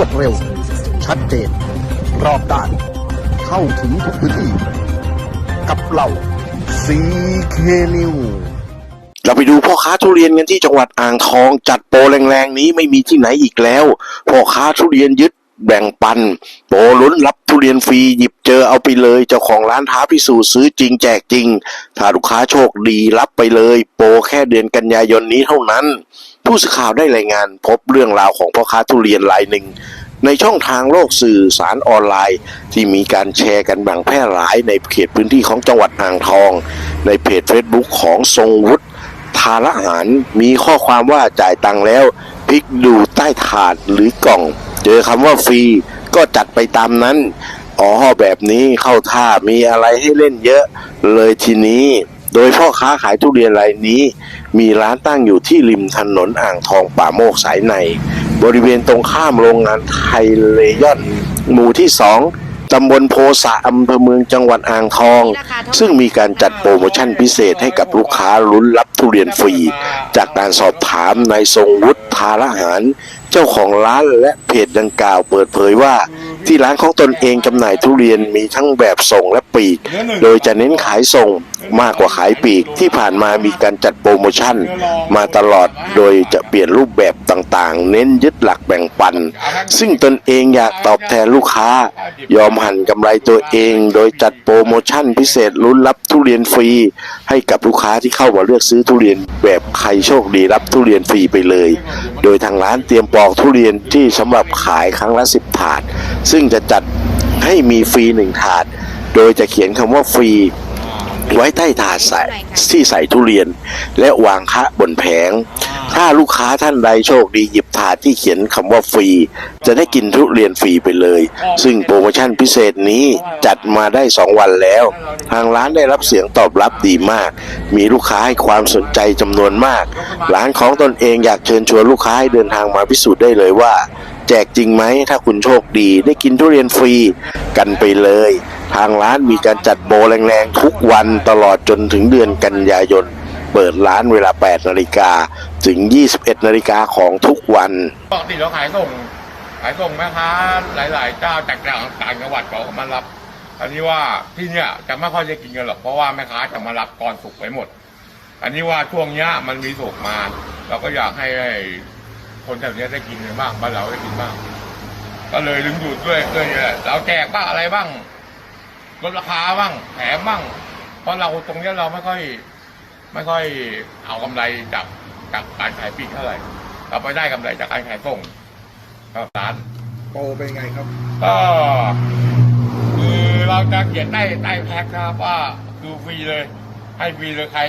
วดเร็ว ชัดเจน รอบด้าน เข้าถึงทุกพื้นที่ กับเราซีเคนิวเราไปดูพ่อค้าทุเรียนกันที่จังหวัดอ่างทอง จัดโปรแรงๆนี้ไม่มีที่ไหนอีกแล้ว พ่อค้าทุเรียนยึดแบ่งปัน โปรลุ้นรับทุเรียนฟรีหยิบเจอเอาไปเลย เจ้าของร้านท้าพิสูจน์ซื้อจริงแจกจริง ถ้าลูกค้าโชคดีรับไปเลย โปรแค่เดือนกันยายนนี้เท่านั้น ผู้สื่อข่าวได้รายงานพบเรื่องราวของพ่อค้าทุเรียนรายหนึ่ง ในช่องทางโลกสื่อสารออนไลน์ ที่มีการแชร์กันอย่างแพร่หลายในเขตพื้นที่ของจังหวัดอ่างทอง ในเพจ Facebook ของทรงวุฒิทานอาหารมีข้อความว่าจ่ายตังค์แล้วพลิกดูใต้ถาดหรือกล่อง เจอคำว่าฟรีก็จัดไปตามนั้นอ๋อแบบนี้เข้าท่ามีอะไรให้เล่นเยอะ เลยทีนี้ โดยพ่อค้าขายทุเรียนรายนี้ มีร้านตั้งอยู่ที่ริมถนนอ่างทองป่าโมกสายใน บริเวณตรงข้ามโรงงานไทยเลยอนหมู่ที่สองตำบลโพสะอำเภอเมืองจังหวัดอ่างทอง ซึ่งมีการจัดโปรโมชั่นพิเศษให้กับลูกค้าลุ้นรับทุเรียนฟรี จากการสอบถามนายทรงวุฒิทารหาร เจ้าของร้านและเพจดังกล่าวเปิดเผยว่า ที่ร้านของตนเองจำหน่ายทุเรียนมีทั้งแบบส่งและปลีก โดยจะเน้นขายส่งมากกว่าขายปลีก ที่ผ่านมามีการจัดโปรโมชั่น มาตลอดโดยจะเปลี่ยนรูปแบบต่างๆ เน้นยึดหลักแบ่งปัน ซึ่งตนเองอยากตอบแทนลูกค้า ยอมหันกำไรตัวเอง โดยจัดโปรโมชั่นพิเศษลุ้นรับทุเรียนฟรี ให้กับลูกค้าที่เข้ามาเลือกซื้อทุเรียนแบบใครโชคดีรับทุเรียนฟรีไปเลย โดยทางร้านเตรียมปอกทุเรียนที่สำหรับขายครั้งละสิบถาด ซึ่งจะจัดให้มีฟรีหนึ่งถาด โดยจะเขียนคำว่าฟรีไว้ใต้ถาดใส่ที่ใส่ทุเรียน และวางคะบนแผง ถ้าลูกค้าท่านใดโชคดีหยิบถาดที่เขียนคำว่าฟรี จะได้กินทุเรียนฟรีไปเลย ซึ่งโปรโมชั่นพิเศษนี้จัดมาได้ 2 วันแล้ว ทางร้านได้รับเสียงตอบรับดีมาก มีลูกค้าให้ความสนใจจำนวนมาก ร้านของตนเองอยากเชิญชวนลูกค้าให้เดินทางมาพิสูจน์ได้เลยว่า แจกจริงไหม ถ้าคุณโชคดีได้กินทุเรียนฟรีกันไปเลย ทางร้านมีการจัดโบแรงๆ ทุกวันตลอดจนถึงเดือนกันยายน เปิดร้านเวลา 8 นาฬิกาถึง 21 นาฬิกาของทุกวันปกติเราขายส่ง ขายส่งแม่ค้าหลาย ๆ เจ้าจากต่างต่างจังหวัดเขามารับอันนี้ว่าที่เนี่ยจะไม่ค่อยจะกินกันหรอกเพราะว่าแม่ค้าจะมารับก่อนสุกไว้หมด อันนี้ว่าช่วงเนี้ยมันมีสุกมา เราก็อยากให้ คนแถวเนี้ยได้กินกันบ้างบ้านเราได้กินบ้าง ก็เลยดึงดูดด้วยด้วยนี่แหละเราแจกบ้างอะไรบ้างลดราคาบ้างแถมบ้างเพราะเราตรงเนี้ยเราไม่ค่อย ไม่ค่อยเอากำไรจากจากการขายปลีกเท่าไหร่เราไปได้กำไรจากการขายส่งครับร้านโปรเป็นไงครับก็คือเราจะเขียนใต้ใต้แพ็คนะครับว่าคือฟรีเลย ให้ฟรีเลยใคร